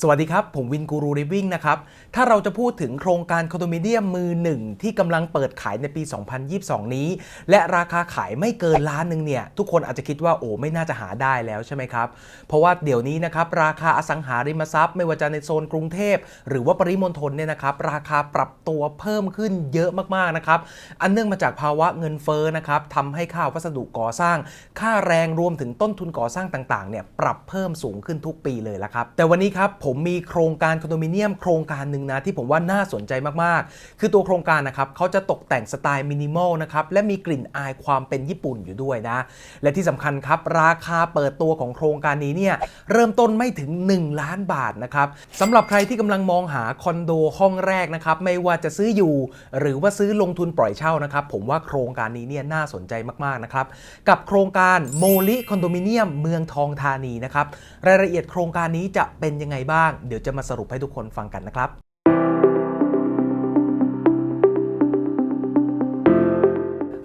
สวัสดีครับ ผมวินกูรูริวิ่งนะครับ ถ้าเราจะพูดถึงโครงการคอนโดมิเนียมมือหนึ่งที่กำลังเปิดขายในปี 2022 นี้ และราคาขายไม่เกินล้านหนึ่งเนี่ย ทุกคนอาจจะคิดว่าโอ้ไม่น่าจะหาได้แล้วใช่ไหมครับ เพราะว่าเดี๋ยวนี้นะครับ ราคาอสังหาริมทรัพย์ ไม่ว่าจะในโซนกรุงเทพ หรือว่าปริมณฑลเนี่ยนะครับ ราคาปรับตัวเพิ่มขึ้นเยอะมากๆนะครับอันเนื่องมาจากภาวะเงินเฟ้อนะครับทำให้ค่าวัสดุก่อสร้าง ค่าแรงรวมถึงต้นทุนก่อสร้างต่างๆเนี่ยปรับเพิ่มสูงขึ้นทุกปีเลยละครับแต่วันนี้ครับผมมีโครงการคอนโดมิเนียมโครงการหนึ่งนะที่ผมว่าน่าสนใจมากๆ คือตัวโครงการนะครับเขาจะตกแต่งสไตล์มินิมอลนะครับและมีกลิ่นอายความเป็นญี่ปุ่นอยู่ด้วยนะ และที่สำคัญครับ ราคาเปิดตัวของโครงการนี้เนี่ยเริ่มต้นไม่ถึง 1 ล้านบาทนะครับสำหรับใครที่กำลังมองหาคอนโดห้องแรกนะครับไม่ว่าจะซื้ออยู่ หรือว่าซื้อลงทุนปล่อยเช่านะครับผมว่าโครงการนี้เนี่ยน่าสนใจมากๆนะครับกับโครงการโมลิคอนโดมิเนียมเมืองทองธานีนะครับรายละเอียดโครงการนี้จะเป็นยังไงบ้างเดี๋ยวจะมาสรุปให้ทุกคนฟังกันนะครับ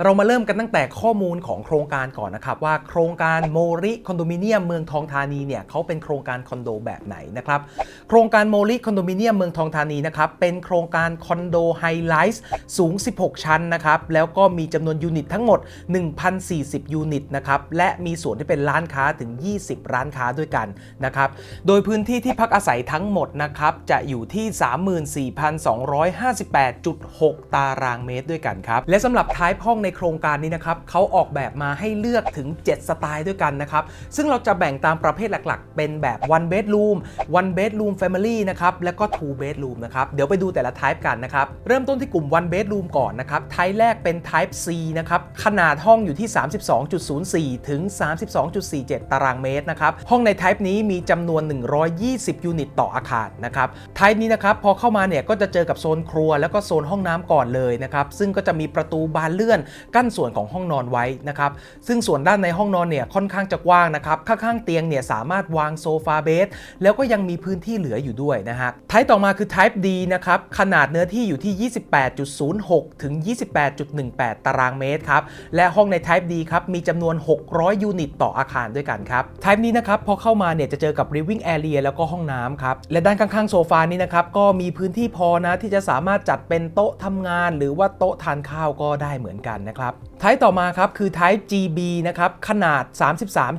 เรามาเริ่มกันตั้งแต่ข้อมูลของโครงการก่อนนะครับว่าโครงการโมริคอนโดมิเนียมเมืองทองธานีเนี่ยเขาเป็นโครงการคอนโดแบบไหนนะครับโครงการโมริคอนโดมิเนียมเมืองทองธานีนะครับเป็นโครงการคอนโดไฮไลท์สูง 16 ชั้นนะครับแล้วก็มีจำนวนยูนิตทั้งหมด 1,040 ยูนิตนะครับและมีส่วนที่เป็นร้านค้าถึง 20 ร้านค้าด้วยกันนะครับโดยพื้นที่ที่พักอาศัยทั้งหมดนะครับจะอยู่ที่ 34,258.6 ตารางเมตรด้วยกันครับและสำหรับท้ายห้องในโครงการนี้นะครับเขาออกแบบมาให้เลือกถึง 7 สไตล์ด้วยกันนะครับ ซึ่งเราจะแบ่งตามประเภทหลักๆ เป็นแบบ one bedroom one bedroom family นะครับ แล้วก็ two bedroom นะครับ เดี๋ยวไปดูแต่ละ type กันนะครับ เริ่มต้นที่กลุ่ม one bedroom ก่อนนะครับ type แรกเป็น type C นะครับ ขนาดห้องอยู่ที่ 32.04 ถึง 32.47 ตารางเมตรนะครับ ห้องใน type นี้มีจำนวน 120 ยูนิตต่ออาคารนะครับ type นี้นะครับพอเข้ามาเนี่ยก็จะเจอกับโซนครัวแล้วก็โซนห้องน้ำก่อนเลยนะครับ ซึ่งก็จะมีประตูบานเลื่อนกั้นส่วนของห้องนอนไว้นะครับซึ่งส่วนด้านในห้องนอนเนี่ยค่อนข้างจะกว้างนะครับข้างๆเตียงเนี่ยสามารถวางโซฟาเบสแล้วก็ยังมีพื้นที่เหลืออยู่ด้วยนะฮะไทป์ต่อมาคือ Type D นะครับขนาดเนื้อที่อยู่ที่ 28.06 ถึง 28.18 ตารางเมตรครับและห้องใน Type D ครับมีจำนวน 600 ยูนิตต่ออาคารด้วยกันครับ Type นี้นะครับพอเข้ามาเนี่ยจะเจอกับ living area แล้วก็ห้องน้ำครับและด้านข้างๆโซฟานี้นะครับก็มีพื้นที่พอนะที่จะสามารถจัดเป็นโต๊ะทำงาน หรือว่าโต๊ะทานข้าวก็ได้เหมือนกันนะครับไทป์ต่อมาครับคือ Type GB นะครับขนาด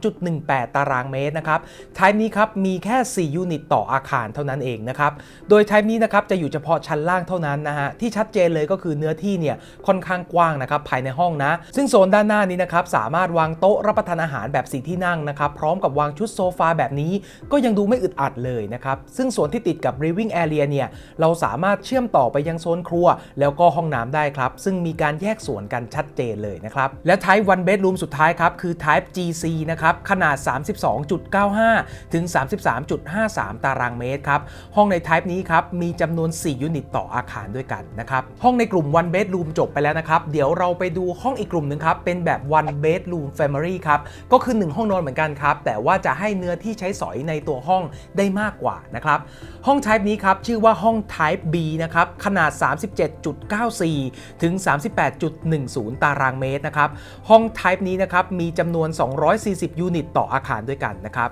33.18 ตารางเมตรนะครับไทป์นี้ครับมีแค่ 4 ยูนิตต่ออาคารเท่านั้นเองนะครับโดยไทป์นี้นะครับจะอยู่เฉพาะชั้นล่างเท่านั้นนะฮะที่ชัดเจนเลยก็คือเนื้อที่เนี่ยค่อนข้างกว้างนะครับภายในห้องนะ ซึ่งโซนด้านหน้านี้นะครับสามารถวางโต๊ะรับประทานอาหารแบบสีที่นั่งนะครับพร้อมกับวางชุดโซฟาแบบนี้ ก็ยังดูไม่อึดอัดเลยนะครับซึ่งส่วนที่ติดกับ living area เนี่ยเราสามารถเชื่อมต่อไปยังโซนครัว แล้วก็ห้องน้ำได้ครับ ซึ่งมีการแยกส่วนกันชัดเจนเลยนะครับ และ Type One Bedroom สุดท้ายครับ คือ Type GC นะครับ ขนาด 32.95 ถึง 33.53 ตารางเมตรครับ ห้องใน Type นี้ครับ มีจำนวน 4 ยูนิตต่ออาคารด้วยกันนะครับ ห้องในกลุ่ม One Bedroom จบไปแล้วนะครับ เดี๋ยวเราไปดูห้องอีกกลุ่มหนึ่งครับ เป็นแบบ One Bedroom Family ครับ ก็คือ 1 ห้องนอนเหมือนกันครับ แต่ว่าจะให้เนื้อที่ใช้สอยในตัวห้องได้มากกว่านะครับ ห้อง Type นี้ครับ ชื่อว่าห้อง Type B นะครับ ขนาด 37.94 ถึง 38.10ตารางเมตรนะครับ ห้อง Type นี้นะครับมีจำนวน 240 ยูนิต ต่ออาคารด้วยกันนะครับ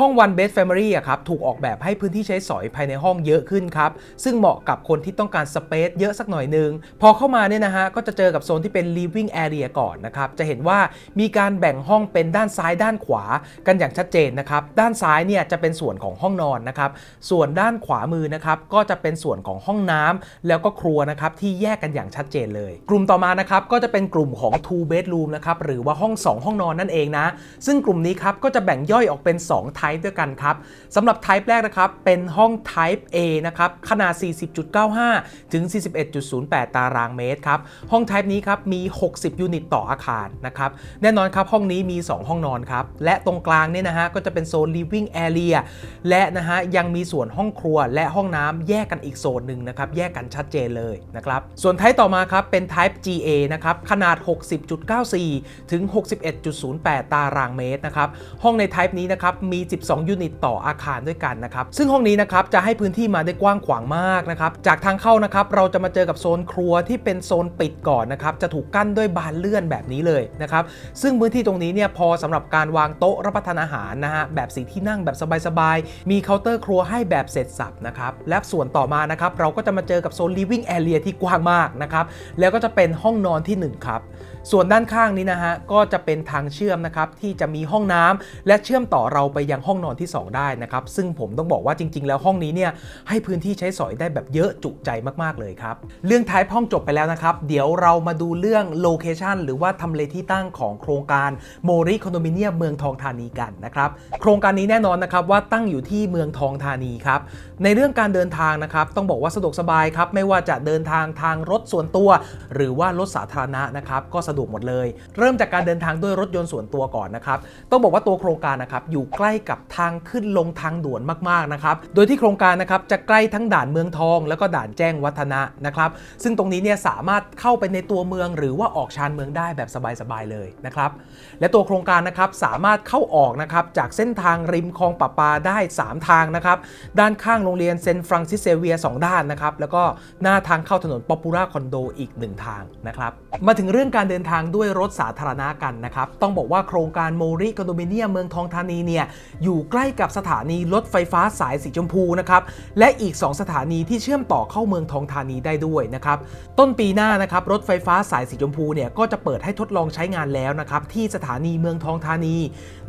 ห้อง One Bed Family อะครับถูกออกแบบให้พื้นที่ใช้สอยภายในห้องเยอะขึ้นครับ ซึ่งเหมาะกับคนที่ต้องการสเปซเยอะสักหน่อยนึง พอเข้ามาเนี่ยนะฮะ ก็จะเจอกับโซนที่เป็น living area ก่อนนะครับ จะเห็นว่ามีการแบ่งห้องเป็นด้านซ้ายด้านขวากันอย่างชัดเจนนะครับ ด้านซ้ายเนี่ยจะเป็นส่วนของห้องนอนนะครับ ส่วนด้านขวามือนะครับก็จะเป็นส่วนของห้องน้ำแล้วก็ครัวนะครับที่แยกกันอย่างชัดเจนเลย กลุ่มต่อมานะครับก็จะเป็นกลุ่มของ two bedroom นะครับหรือว่าห้อง 2 ห้องนอนนั่นเองนะ ซึ่งกลุ่มนี้ครับก็จะแบ่งย่อยออกเป็น 2 type ด้วยกันครับสำหรับ type แรกนะครับ เป็นห้อง type A นะครับ ขนาด 40.95 ถึง 41.08 ตารางเมตรครับ ห้อง type นี้ครับ มี 60 ยูนิตต่ออาคารนะครับ แน่นอนครับ ห้องนี้มี 2 ห้องนอนครับ และตรงกลางเนี่ยนะฮะ ก็จะเป็นโซน living area และนะฮะ ยังมีส่วนห้องครัวและห้องน้ำแยกกันอีกโซนหนึ่งนะครับ แยกกันชัดเจนเลยนะครับ ส่วน type ต่อมาครับ เป็น type GA นะครับ ขนาด 60.94 ถึง 61.08 ตารางเมตรนะครับ ห้องใน type นี้นะครับ มี42ยูนิตต่ออาคารด้วยกันนะครับ ซึ่งห้องนี้นะครับจะให้พื้นที่มาได้กว้างขวางมากนะครับ จากทางเข้านะครับเราจะมาเจอกับโซนครัวที่เป็นโซนปิดก่อนนะครับ จะถูกกั้นด้วยบานเลื่อนแบบนี้เลยนะครับ ซึ่งพื้นที่ตรงนี้เนี่ยพอสำหรับการวางโต๊ะรับประทานอาหารนะฮะแบบสีที่นั่งแบบสบายๆ มีเคาน์เตอร์ครัวให้แบบเสร็จสับนะครับ และส่วนต่อมานะครับเราก็จะมาเจอกับโซน living area ที่กว้างมากนะครับ แล้วก็จะเป็นห้องนอนที่หนึ่งครับ ส่วนด้านข้างนี้นะฮะก็จะเป็นทางเชื่อมนะครับที่จะมีห้องน้ำและเชื่อมต่อเราไปยังห้องนอนที่ 2 ได้นะครับ ซึ่งผมต้องบอกว่าจริง ๆ แล้วห้องนี้เนี่ยให้พื้นที่ใช้สอยได้แบบเยอะจุใจมากๆเลยครับเรื่องท้ายห้องจบไปแล้วนะครับเดี๋ยวเรามาดูเรื่องโลเคชันหรือว่าทำเลที่ตั้งของโครงการโมริคอนโดมิเนียมเมืองทองธานีกันนะครับโครงการนี้แน่นอนนะครับว่าตั้งอยู่ที่เมืองทองธานีครับในเรื่องการเดินทางนะครับต้องบอกว่าสะดวกสบายครับไม่ว่าจะเดินทางทางรถส่วนตัว หรือว่ารถสาธารณะนะครับก็สะดวกหมดเลย เริ่มจากการเดินทางด้วยรถยนต์ส่วนตัวก่อนนะครับ ต้องบอกว่าตัวโครงการนะครับอยู่ใกล้กับทางขึ้นลงทางด่วนมากๆนะครับ โดยที่โครงการนะครับจะใกล้ทั้งด่านเมืองทอง แล้วก็ด่านแจ้งวัฒนะนะครับ ซึ่งตรงนี้เนี่ยสามารถเข้าไปในตัวเมือง หรือว่าออกชานเมืองได้แบบสบายๆเลยนะครับ และตัวโครงการนะครับสามารถเข้าออกนะครับจากเส้นทางริมคลองปะปาได้ 3 ทางนะครับ ด้านข้างโรงเรียนเซนต์ฟรังซิสเซเวีย 2 ด้านนะครับ แล้วก็หน้าทางเข้าถนนป๊อปปูล่าคอนโดอีก 1 ทางนะครับ มาถึงเรื่องการเดินนทางด้วยรถสาธารณะกันนะครับ ต้องบอกว่าโครงการโมริคอนโดมิเนียมเมืองทองธานีเนี่ยอยู่ใกล้กับสถานีรถไฟฟ้าสายสีชมพูนะครับ และอีก 2 สถานีที่เชื่อมต่อเข้าเมืองทองธานีได้ด้วยนะครับ ต้นปีหน้านะครับรถไฟฟ้าสายสีชมพูเนี่ยก็จะเปิดให้ทดลองใช้งานแล้วนะครับที่สถานีเมืองทองธานี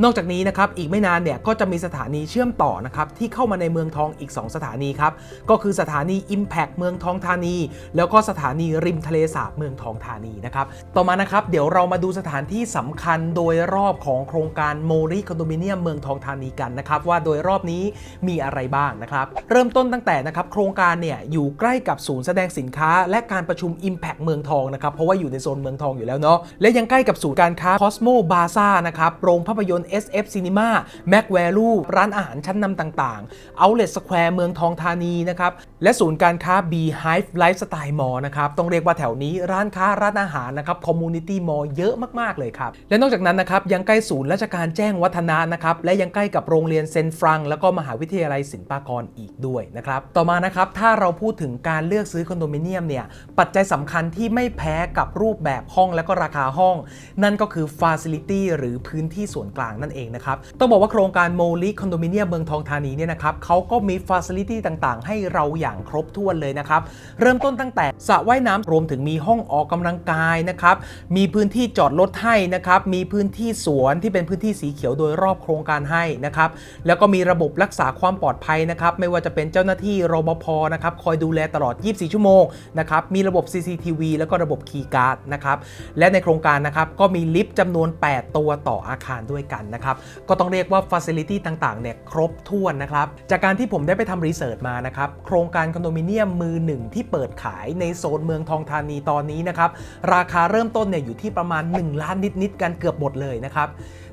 นอกจากนี้นะครับอีกไม่นานเนี่ยก็จะมีสถานีเชื่อมต่อนะครับที่เข้ามาในเมืองทองอีก 2 สถานีครับก็คือสถานี Impact เมืองทองธานี แล้วก็สถานีริมทะเลสาบเมืองทองธานีนะครับต่อมานะครับ เดี๋ยวเรามาดูสถานที่สำคัญโดยรอบของโครงการโมริคอนโดมิเนียมเมืองทองธานีกันนะครับ ว่าโดยรอบนี้มีอะไรบ้างนะครับ เริ่มต้นตั้งแต่นะครับโครงการเนี่ยอยู่ใกล้กับศูนย์แสดงสินค้า และการประชุม Impact เมืองทองนะครับ เพราะว่าอยู่ในโซนเมืองทองอยู่แล้วเนาะและยังใกล้กับศูนย์การค้า Cosmo Plaza นะครับโรงภาพยนตร์ SF Cinema Mac Value ร้านอาหารชั้นนำต่างๆ Outlet Square เมืองทองธานีนะครับและศูนย์การค้า Beehive Lifestyle Mall นะครับต้องเรียกว่าแถวนี้ร้านค้าร้านอาหารนะครับคอมมู Community Mall เยอะมาก ๆ เลยครับ และนอกจากนั้นนะครับยังใกล้ศูนย์ราชการแจ้งวัฒนะนะครับและยังใกล้กับโรงเรียนเซนฟรังแล้วก็มหาวิทยาลัยศิลปากรอีกด้วยนะครับต่อมานะครับถ้าเราพูดถึงการเลือกซื้อคอนโดมิเนียมเนี่ยปัจจัยสำคัญที่ไม่แพ้กับรูปแบบห้องและก็ราคาห้อง นั่นก็คือ Facility หรือพื้นที่ส่วนกลางนั่นเองนะครับต้องบอกว่าโครงการโมลิคอนโดมิเนียมเมืองทองธานีเนี่ยนะครับเขาก็มี Facility ต่างๆ ให้เราอย่างครบถ้วนเลยนะครับเริ่มต้นตั้งแต่สระว่ายน้ำรวมถึงมีห้องออกกำลังกายนะครับมีพื้นที่จอดรถให้นะครับ มีพื้นที่สวนที่เป็นพื้นที่สีเขียวโดยรอบโครงการให้นะครับ แล้วก็มีระบบรักษาความปลอดภัยนะครับ ไม่ว่าจะเป็นเจ้าหน้าที่รปภนะครับคอยดูแลตลอด 24 ชั่วโมงนะครับ มีระบบ CCTV แล้วก็ระบบคีย์การ์ดนะครับ และในโครงการนะครับก็มีลิฟต์จำนวน 8 ตัวต่ออาคารด้วยกันนะครับ ก็ต้องเรียกว่า Facility ต่างๆเนี่ยครบถ้วนนะครับ จากการที่ผมได้ไปทำรีเสิร์ชมานะครับ โครงการคอนโดมิเนียมมือหนึ่งที่เปิดขายในโซนเมืองทองธานีตอนนี้นะครับ ราคาเริ่มต้นเนี่ยอยู่ที่ประมาณ 1 ล้านนิดๆกันเกือบหมดเลยนะครับ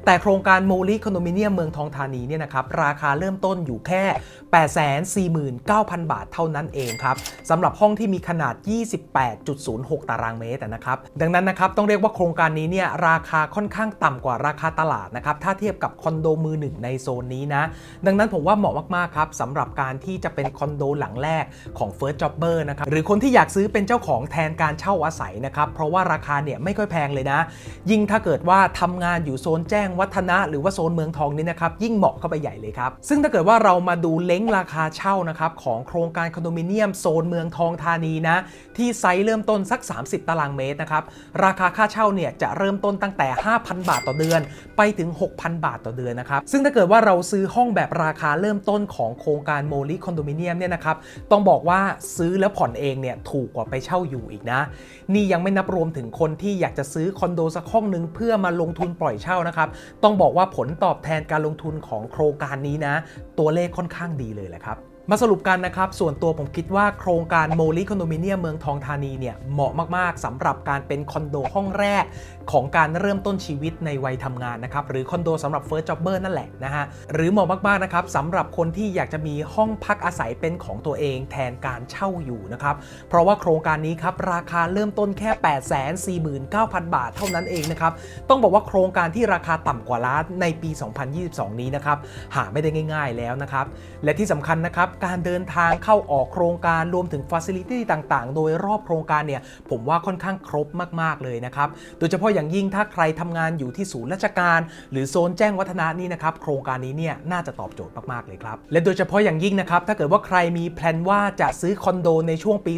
แต่โครงการโมลีคอนโดมิเนียมเมืองทองธานีเนี่ยนะครับราคาเริ่มต้นอยู่แค่ 849,000 บาทเท่านั้นเองครับสำหรับห้องที่มีขนาด 28.06 ตารางเมตรนะครับดังนั้นนะครับต้องเรียกว่าโครงการนี้เนี่ยราคาค่อนข้างต่ำกว่าราคาตลาดนะครับถ้าเทียบกับคอนโดมือหนึ่งในโซนนี้นะดังนั้นผมว่าเหมาะมากๆครับสำหรับการที่จะเป็นคอนโดหลังแรกของ First Jobber นะครับหรือคนที่อยากซื้อเป็นเจ้าของแทนการเช่าอาศัยนะครับเพราะว่าราคาเนี่ยไม่ค่อยแพงเลยนะ ยิ่งถ้าเกิดว่าทำงานอยู่โซนแจ้งวัฒนะหรือว่าโซนเมืองทองนี่นะครับยิ่งเหมาะเข้าไปใหญ่เลยครับ ซึ่งถ้าเกิดว่าเรามาดูเล้งราคาเช่านะครับของโครงการคอนโดมิเนียมโซนเมืองทองธานีนะที่ไซส์เริ่มต้นสัก 30 ตารางเมตรนะครับราคาค่าเช่าเนี่ยจะเริ่มต้นตั้งแต่ 5,000 บาทต่อเดือน ไปถึง 6,000 บาทต่อเดือนนะครับซึ่งถ้าเกิดว่าเราซื้อห้องแบบราคาเริ่มต้นของโครงการโมลิคอนโดมิเนียมเนี่ยนะครับต้องบอกว่าซื้อแล้วผ่อนเองเนี่ยถูกกว่าไปเช่าอยู่อีกนะ นี่ยังไม่นับรวมถึงคนที่อยากจะซื้อคอนโดสักห้องหนึ่งเพื่อมาลงทุนปล่อยเช่านะครับต้องบอกว่าผลตอบแทนการลงทุนของโครงการนี้นะ ตัวเลขค่อนข้างดีเลยแหละครับ มาสรุปกันนะครับ ส่วนตัวผมคิดว่าโครงการโมลิคอนโดมิเนียมเมืองทองธานีเนี่ยเหมาะมากๆสำหรับการเป็นคอนโดห้องแรกของการเริ่มต้นชีวิตในวัยทำงานนะครับ หรือคอนโดสำหรับเฟิร์สจ็อบเบอร์นั่นแหละนะฮะ หรือเหมาะมากๆนะครับสำหรับคนที่อยากจะมีห้องพักอาศัยเป็นของตัวเองแทนการเช่าอยู่นะครับ เพราะว่าโครงการนี้ครับราคาเริ่มต้นแค่ 849,000 บาทเท่านั้นเองนะครับ ต้องบอกว่าโครงการที่ราคาต่ำกว่าล้านในปี 2022 นี้นะครับหาไม่ได้ง่าย ๆแล้วนะครับและที่สำคัญนะครับการเดินทางเข้าออกโครงการรวมถึงฟ a ซิลิตี้ต่างๆ โดยรอบโครงการเนี่ยผมว่าค่อนข้างครบมากๆเลยนะครับ โดยเฉพาะอย่างยิ่งถ้าใครทำงานอยู่ที่ศูนย์ราชการ หรือโซนแจ้งวัฒนะนี่นะครับโครงการนี้เนี่ยน่าจะตอบโจทย์มากๆเลยครับ และโดยเฉพาะอย่างยิ่งนะครับถ้าเกิดว่าใครมีแพลนว่าจะซื้อคอนโดในช่วงปี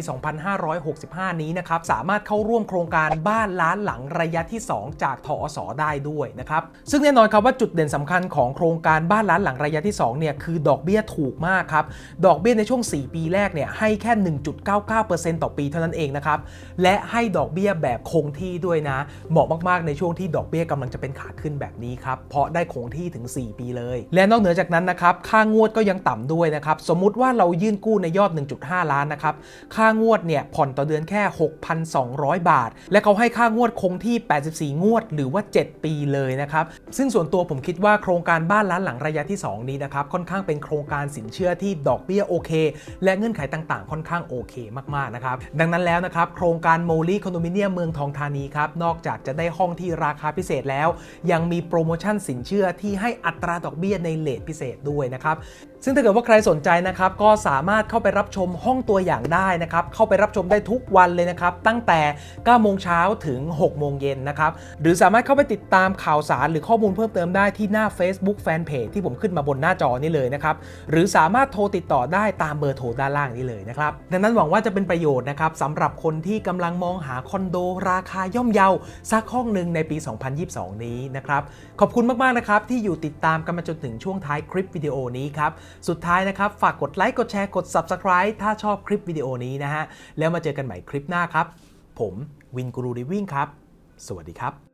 2565 นี้นะครับสามารถเข้าร่วมโครงการบ้านล้านหลังระยะที่ 2 จากทอสได้ด้วยนะครับซึ่งแน่นอนครับว่าจุดเด่นสำคัญของโครงการบ้านล้านหลังระยะที่2เนี่ยคือดอกเบี้ยถูกมากครับดอกเบี้ยในช่วง 4 ปีแรกเนี่ยให้แค่ 1.99%ต่อปีเท่านั้นเองนะครับ และให้ดอกเบี้ยแบบคงที่ด้วยนะ เหมาะมากๆในช่วงที่ดอกเบี้ยกำลังจะเป็นขาขึ้นแบบนี้ครับ เพราะได้คงที่ถึง 4 ปีเลย และนอกเหนือจากนั้นนะครับ ค่างวดก็ยังต่ำด้วยนะครับ สมมุติว่าเรายื่นกู้ในยอด 1.5 ล้านนะครับ ค่างวดเนี่ยผ่อนต่อเดือนแค่ 6,200 บาท และเขาให้ค่างวดคงที่ 84 งวด หรือว่า 7 ปีเลยนะครับ ซึ่งส่วนตัวผมคิดว่าโครงการบ้านล้านหลังระยะที่ 2 นี้นะครับ ค่อนข้างเป็นโครงการสินเชื่อที่ดอกอกเบี้ยโอเค และเงื่อนไขต่างๆ ค่อนข้างโอเคมากๆนะครับดังนั้นแล้วนะครับโครงการโมลีคอนโดมิเนียมเมืองทองธานีครับนอกจากจะได้ห้องที่ราคาพิเศษแล้ว ยังมีโปรโมชั่นสินเชื่อที่ให้อัตราดอกเบี้ยในเลทพิเศษด้วยนะครับ ซึ่งถ้าเกิดว่าใครสนใจนะครับก็สามารถเข้าไปรับชมห้องตัวอย่างได้นะครับเข้าไปรับชมได้ทุกวันเลยนะครับตั้งแต่9โมงเช้าถึง 6 โมงเย็นนะครับหรือสามารถเข้าไปติดตามข่าวสารหรือข้อมูลเพิ่มเติมได้ที่หน้า Facebook Fanpage ที่ผมขึ้นมาบนหน้าจอนี้เลยนะครับหรือสามารถโทรติดต่อได้ตามเบอร์โทรด้านล่างนี้เลยนะครับดังนั้นหวังว่าจะเป็นประโยชน์นะครับสำหรับคนที่กำลังมองหาคอนโดราคาย่อมเยาสักห้องหนึ่งในปี 2022 นี้นะครับขอบคุณมากๆนะครับที่อยู่ติดตามกันมาจนถึงช่วงท้ายคลิปวิดีโอนี้ครับสุดท้ายนะครับ ฝากกดไลค์กดแชร์กด Subscribe ถ้าชอบคลิปวิดีโอนี้นะฮะ แล้วมาเจอกันใหม่คลิปหน้าครับ ผมวินกูรูดิวิ่งครับ สวัสดีครับ